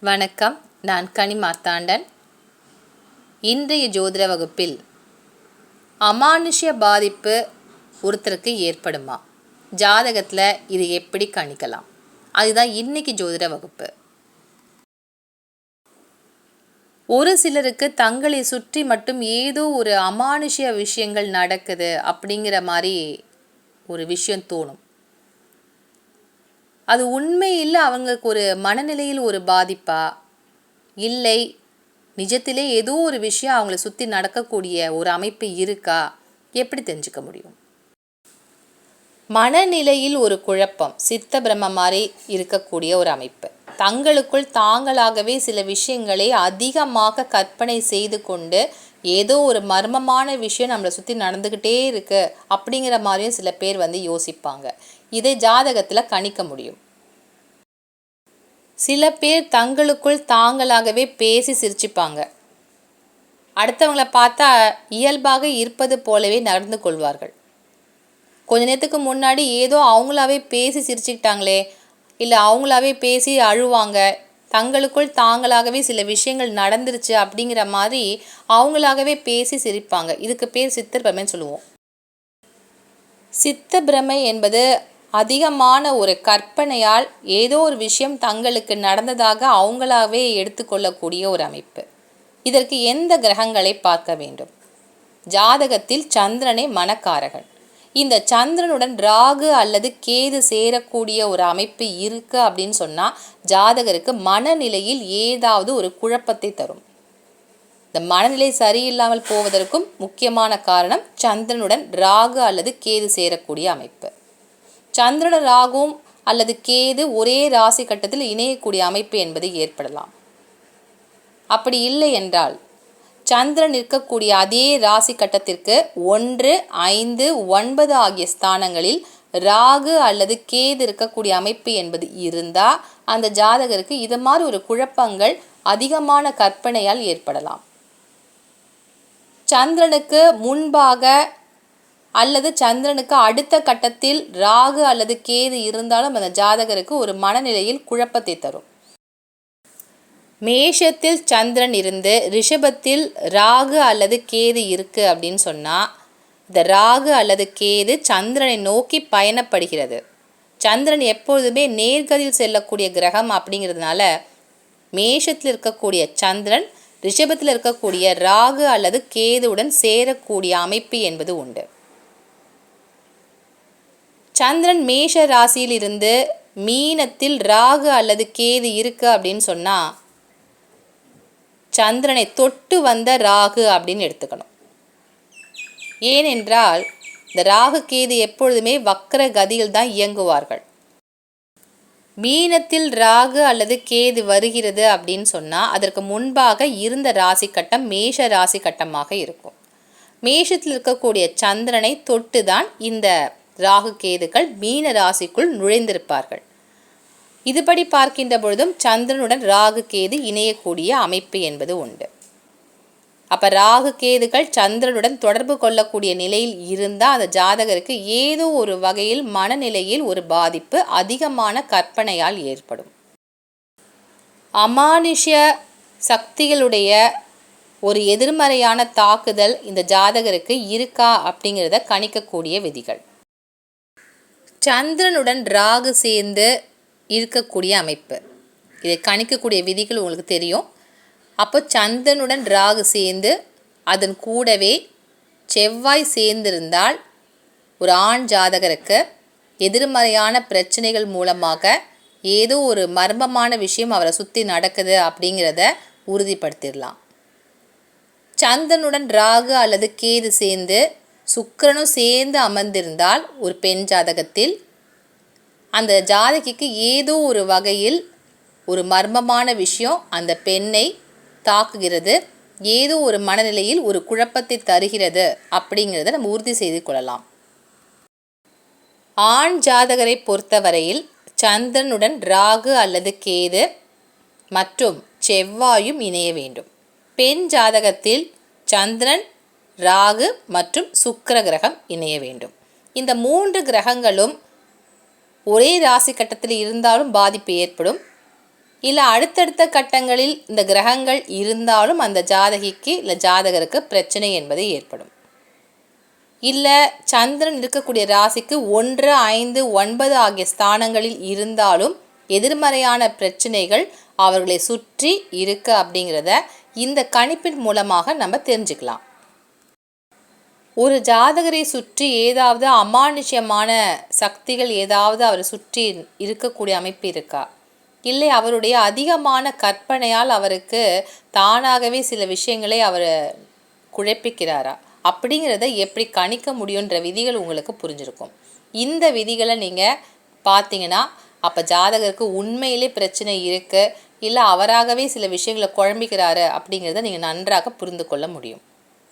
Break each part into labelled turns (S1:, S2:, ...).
S1: வணக்கம் நான் கனி மார்த்தாண்டன். இன்றைய ஜோதிட வகுப்பில் அமானுஷ்ய பாதிப்பு ஒருத்தருக்கு ஏற்படுமா? ஜாதகத்தில் இது எப்படி கணிக்கலாம்? அதுதான் இன்னைக்கு ஜோதிட வகுப்பு. ஒரு சிலருக்கு தங்களை சுற்றி மட்டும் ஏதோ ஒரு அமானுஷ்ய விஷயங்கள் நடக்குது அப்படிங்கிற மாதிரி ஒரு விஷயம் தோணும். அது உண்மையில் அவங்களுக்கு ஒரு மனநிலையில் ஒரு பாதிப்பா? இல்லை. நிஜத்திலே ஏதோ ஒரு விஷயம் அவங்கள சுற்றி நடக்கக்கூடிய ஒரு அமைப்பு இருக்கா? எப்படி தெரிஞ்சுக்க முடியும்? மனநிலையில் ஒரு குழப்பம் சித்த பிரம்ம மாதிரி இருக்கக்கூடிய ஒரு அமைப்பு. தங்களுக்குள் தாங்களாகவே சில விஷயங்களை அதிகமாக கற்பனை செய்து கொண்டு ஏதோ ஒரு மர்மமான விஷயம் நம்மளை சுற்றி நடந்துக்கிட்டே இருக்கு அப்படிங்கிற மாதிரியும் சில பேர் வந்து யோசிப்பாங்க. இதை ஜாதகத்தில் கணிக்க முடியும். சில பேர் தங்களுக்குள் தாங்களாகவே பேசி சிரிச்சுப்பாங்க. அடுத்தவங்களை பார்த்தா இயல்பாக இருப்பது போலவே நடந்து கொள்வார்கள். கொஞ்ச நேரத்துக்கு முன்னாடி ஏதோ அவங்களாவே பேசி சிரிச்சுக்கிட்டாங்களே இல்லை அவங்களாவே பேசி அழுவாங்க தங்களுக்குள் தாங்களாகவே சில விஷயங்கள் நடந்துருச்சு அப்படிங்கிற மாதிரி அவங்களாகவே பேசி சிரிப்பாங்க. இதுக்கு பேர் சித்தப்பிரமைன்னு சொல்லுவோம். சித்த பிரமை என்பது அதிகமான ஒரு கற்பனையால் ஏதோ ஒரு விஷயம் தங்களுக்கு நடந்ததாக அவங்களாவே எடுத்துக்கொள்ளக்கூடிய ஒரு அமைப்பு. இதற்கு எந்த கிரகங்களை பார்க்க வேண்டும்? ஜாதகத்தில் சந்திரனை மனக்காரகன் இந்த சந்திரனுடன் ராகு அல்லது கேது சேரக்கூடிய ஒரு அமைப்பு இருக்கு அப்படின்னு சொன்னால் ஜாதகருக்கு மனநிலையில் ஏதாவது ஒரு குழப்பத்தை தரும். இந்த மனநிலை சரியில்லாமல் போவதற்கும் முக்கியமான காரணம் சந்திரனுடன் ராகு அல்லது கேது சேரக்கூடிய அமைப்பு. சந்திரன ராகும் அல்லது கேது ஒரே ராசி கட்டத்தில் இணையக்கூடிய அமைப்பு என்பது ஏற்படலாம். அப்படி இல்லை என்றால் சந்திரன் இருக்கக்கூடிய அதே ராசி கட்டத்திற்கு ஒன்று ஐந்து ஒன்பது ஆகிய ஸ்தானங்களில் ராகு அல்லது கேது இருக்கக்கூடிய அமைப்பு என்பது இருந்தால் அந்த ஜாதகருக்கு இது மாதிரி ஒரு குழப்பங்கள் அதிகமான கற்பனையால் ஏற்படலாம். சந்திரனுக்கு முன்பாக அல்லது சந்திரனுக்கு அடுத்த கட்டத்தில் ராகு அல்லது கேது இருந்தாலும் அந்த ஜாதகருக்கு ஒரு மனநிலையில் குழப்பத்தை தரும். மேஷத்தில் சந்திரன் இருந்து ரிஷபத்தில் ராகு அல்லது கேது இருக்கு அப்படின்னு சொன்னால் இந்த ராகு அல்லது கேது சந்திரனை நோக்கி பயணப்படுகிறது. சந்திரன் எப்பொழுதுமே நேர்கதியில் செல்லக்கூடிய கிரகம் அப்படிங்கிறதுனால மேஷத்தில் இருக்கக்கூடிய சந்திரன் ரிஷபத்தில் இருக்கக்கூடிய ராகு அல்லது கேதுவுடன் சேரக்கூடிய அமைப்பு என்பது உண்டு. சந்திரன் மேஷ ராசியிலிருந்து மீனத்தில் ராகு அல்லது கேது இருக்கு அப்படின்னு சொன்னால் சந்திரனை தொட்டு வந்த ராகு அப்படின்னு எடுத்துக்கணும். ஏனென்றால் இந்த ராகு கேது எப்பொழுதுமே வக்கர கதியில் தான் இயங்குவார்கள். மீனத்தில் ராகு அல்லது கேது வருகிறது அப்படின்னு சொன்னால் அதற்கு முன்பாக இருந்த ராசி கட்டம் மேஷ ராசி கட்டமாக இருக்கும். மேஷத்தில் இருக்கக்கூடிய சந்திரனை தொட்டு தான் இந்த ராகு கேதுக்கள் மீன ராசிக்குள் நுழைந்திருப்பார்கள். இதுபடி பார்க்கின்ற பொழுதும் சந்திரனுடன் ராகு கேது இணையக்கூடிய அமைப்பு என்பது உண்டு. அப்போ ராகு கேதுகள் சந்திரனுடன் தொடர்பு கொள்ளக்கூடிய நிலையில் இருந்தால் அந்த ஜாதகருக்கு ஏதோ ஒரு வகையில் மனநிலையில் ஒரு பாதிப்பு அதிகமான கற்பனையால் ஏற்படும். அமானுஷ்ய சக்திகளுடைய ஒரு எதிர்மறையான தாக்குதல் இந்த ஜாதகருக்கு இருக்கா அப்படிங்கிறத கணிக்கக்கூடிய விதிகள். சந்திரனுடன் ராகு சேர்ந்து இருக்கக்கூடிய அமைப்பு. இதை கணிக்கக்கூடிய விதிகள் உங்களுக்கு தெரியும். அப்போ சந்திரனுடன் ராகு சேர்ந்து அதன் கூடவே செவ்வாய் சேர்ந்திருந்தால் ஒரு ஆண் ஜாதகருக்கு எதிர்மறையான பிரச்சனைகள் மூலமாக ஏதோ ஒரு மர்மமான விஷயம் அவரை சுற்றி நடக்குது அப்படிங்கிறத உறுதிப்படுத்திடலாம். சந்தனுடன் ராகு அல்லது கேது சேர்ந்து சுக்கரனும் சேர்ந்து அமர்ந்திருந்தால் ஒரு பெண் ஜாதகத்தில் அந்த ஜாதகிக்கு ஏதோ ஒரு வகையில் ஒரு மர்மமான விஷயம் அந்த பெண்ணை தாக்குகிறது. ஏதோ ஒரு மனநிலையில் ஒரு குழப்பத்தை தருகிறது அப்படிங்கிறத நம்ம உறுதி செய்து கொள்ளலாம். ஆண் ஜாதகரை பொறுத்தவரையில் சந்திரனுடன் ராகு அல்லது கேது மற்றும் செவ்வாயும் இணைய வேண்டும். பெண் ஜாதகத்தில் சந்திரன் ராகு மற்றும் சுக்கர கிரகம் இணைய வேண்டும். இந்த மூன்று கிரகங்களும் ஒரே ராசி கட்டத்தில் இருந்தாலும் பாதிப்பு ஏற்படும். இல்லை அடுத்தடுத்த கட்டங்களில் இந்த கிரகங்கள் இருந்தாலும் அந்த ஜாதகிக்கு இல்லை ஜாதகருக்கு பிரச்சனை என்பது ஏற்படும். இல்லை சந்திரன் இருக்கக்கூடிய ராசிக்கு ஒன்று ஐந்து ஒன்பது ஆகிய ஸ்தானங்களில் இருந்தாலும் எதிர்மறையான பிரச்சனைகள் அவர்களை சுற்றி இருக்கு அப்படிங்கிறத இந்த கணிப்பின் மூலமாக நம்ம தெரிஞ்சுக்கலாம். ஒரு ஜாதகரை சுற்றி ஏதாவது அமானுஷ்யமான சக்திகள் ஏதாவது அவரை சுற்றி இருக்கக்கூடிய அமைப்பு இருக்கா? இல்லை அவருடைய அதிகமான கற்பனையால் அவருக்கு தானாகவே சில விஷயங்களை அவர் குழப்பிக்கிறாரா? அப்படிங்கிறத எப்படி கணிக்க முடியுன்ற விதிகள் உங்களுக்கு புரிஞ்சிருக்கும். இந்த விதிகளை நீங்கள் பார்த்தீங்கன்னா அப்போ ஜாதகருக்கு உண்மையிலே பிரச்சனை இருக்குது இல்லை அவராகவே சில விஷயங்களை குழம்பிக்கிறாரு அப்படிங்கிறத நீங்கள் நன்றாக புரிந்து கொள்ள முடியும்.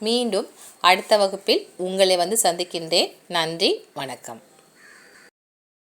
S1: மீண்டும் அடுத்த வகுப்பில் உங்களை வந்து சந்திக்கின்றேன். நன்றி வணக்கம்.